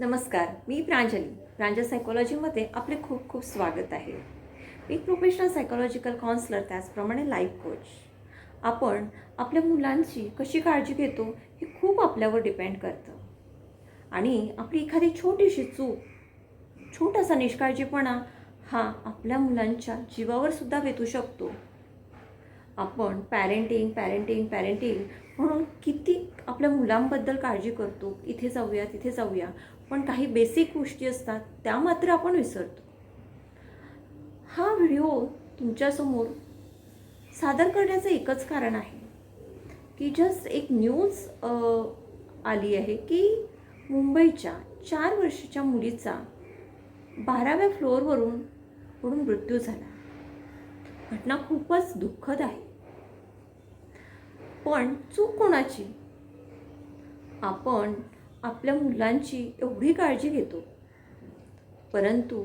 नमस्कार मी प्रांजली. प्रांजल सायकोलॉजीमध्ये आपले खूप खूप स्वागत आहे. मी प्रोफेशनल सायकोलॉजिकल काउन्सलर त्याचप्रमाणे लाईफ कोच आपण आपल्या मुलांची कशी काळजी घेतो हे खूप आपल्यावर डिपेंड करतं. आणि आपली एखादी छोटीशी चूक छोटासा निष्काळजीपणा हा आपल्या मुलांच्या जीवावर सुद्धा शकतो. आपण पॅरेंटिंग पॅरेंटिंग पॅरेंटिंग म्हणून किती आपल्या मुलांबद्दल काळजी करतो इथे जाऊया तिथे जाऊया. पण काही बेसिक गोष्टी असतात त्या मात्र आपण विसरतो. हा व्हिडिओ तुमच्यासमोर सादर करण्याचं एकच कारण आहे की जस्ट एक न्यूज आली आहे की मुंबईच्या चार वर्षाच्या मुलीचा बाराव्या फ्लोअरवरून पडून मृत्यू झाला. घटना खूपच दुःखद आहे. पण चूक कोणाची? आपण आपल्या मुलांची एवढी काळजी घेतो. परंतु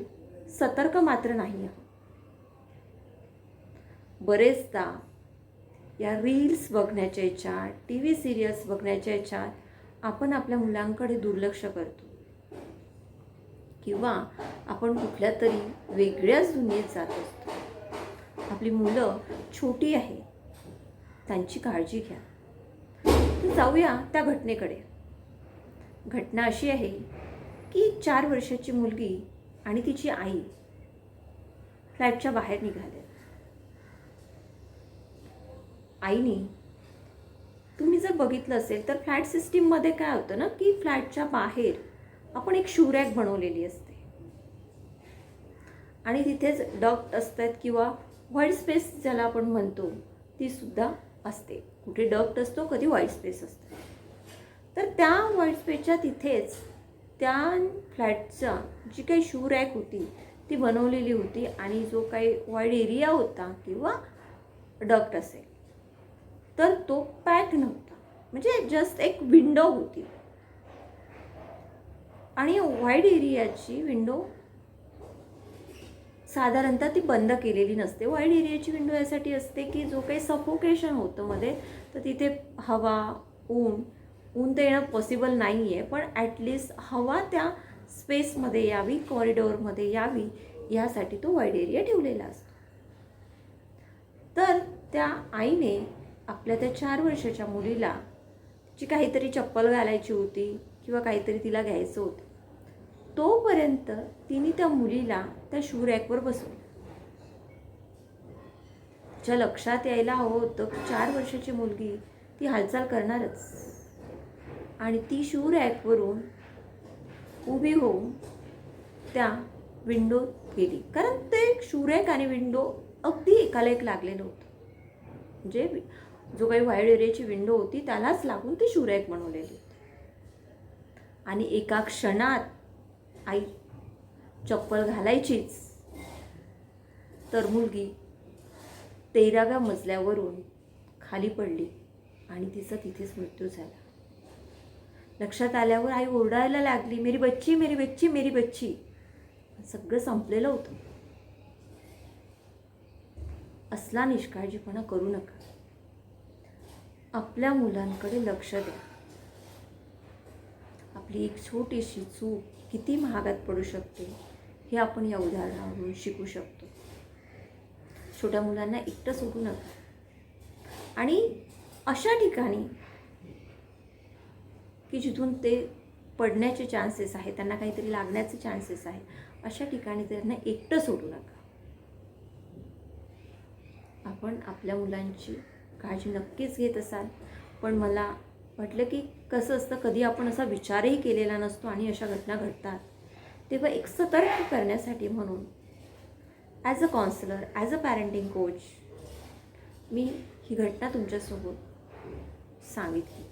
सतर्क मात्र नाही बरेचदा या रील्स बघण्याच्या याच्यात टी व्ही सिरियल्स बघण्याच्या याच्यात आपण आपल्या मुलांकडे दुर्लक्ष करतो. किंवा आपण कुठल्या तरी वेगळ्याच दुनियेत जात असतो. आपली मुलं छोटी आहे त्यांची काळजी घ्या. तर जाऊया त्या घटनेकडे. घटना अशी आहे की चार वर्षाची मुलगी आणि तिची आई फ्लॅटच्या बाहेर निघाल्या. आईने तुम्ही जर बघितलं असेल तर फ्लॅट सिस्टीममध्ये काय होतं ना की फ्लॅटच्या बाहेर आपण एक शूरॅक बनवलेली असते. आणि तिथेच डक्ट असतात किंवा व्हाईट स्पेस ज्याला आपण म्हणतो ती सुद्धा असते. कुठे डक्ट असतो कधी व्हाईट स्पेस असतो. तर त्या व्हाईट स्पेसच्या तिथेच त्या फ्लॅटचा जी काही शू रॅक होती ती बनवलेली होती आणि जो काही वाईड एरिया होता किंवा डक्ट असेल. तर तो पॅक नव्हता. म्हणजे जस्ट एक विंडो होती. आणि वाईड एरियाची विंडो साधारणतः ती बंद केलेली नसते. वाईड एरियाची विंडो यासाठी असते की जो काही सफोकेशन होतं मध्ये तर तिथे हवा ऊन ऊन तर येणं पॉसिबल नाही आहे पण ॲटलिस्ट हवा त्या स्पेसमध्ये यावी कॉरिडॉरमध्ये यावी यासाठी तो वाईड एरिया ठेवलेला असतो. तर त्या आईने आपल्या त्या चार वर्षाच्या मुलीला जी काहीतरी चप्पल घालायची होती किंवा काहीतरी तिला घ्यायचं होतं तोपर्यंत तिने त्या मुलीला त्या शू रॅकवर बसवलं. तिच्या लक्षात यायला हवं होतं की चार वर्षाची मुलगी ती हालचाल करणारच. आणि ती शू रॅकवरून उभी होऊन त्या विंडो गेली कारण ते शू रॅक आणि विंडो अगदी एकाला एक लागलेलं होतं. म्हणजे जो काही वाईड एरियाची विंडो होती त्यालाच लागून ती शू रॅक बनवलेली होती. आणि एका क्षणात आई चप्पल घालायचीच. तर मुलगी तेराव्या मजल्यावरून खाली पडली आणि तिचा तिथेच मृत्यू झाला. लक्षात आल्यावर आई ओरडायला लागली मेरी बच्ची मेरी बच्ची मेरी बच्ची. सगळं संपलेलं होतं. असला निष्काळजीपणा करू नका. आपल्या मुलांकडे लक्ष द्या. आपली एक छोटीशी चूक किती महागात पडू शकते हे आपण या उदाहरणावरून शिकू शकतो. छोट्या मुलांना एकटं सोडू नका. आणि अशा ठिकाणी की जिथून ते पडण्याचे चान्सेस आहेत त्यांना काहीतरी लागण्याचे चान्सेस आहे अशा ठिकाणी त्यांना एकटं सोडू नका. आपण आपल्या मुलांची काळजी नक्कीच घेत असाल पण मला म्हटलं की कसं असतं कधी आपण असा विचारही केलेला नसतो आणि अशा घटना घडतात. तेव्हा एक सतर्क करण्यासाठी म्हणून as a counsellor as a parenting coach मी ही घटना तुमच्यासोबत सांगितली.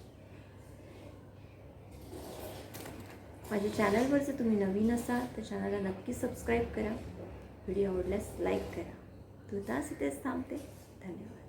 माझ्या चॅनलवर जर तुम्ही नवीन असाल तर चॅनलला नक्की सबस्क्राईब करा. व्हिडिओ आवडल्यास लाईक करा. तू तास इथेच थांबते. धन्यवाद.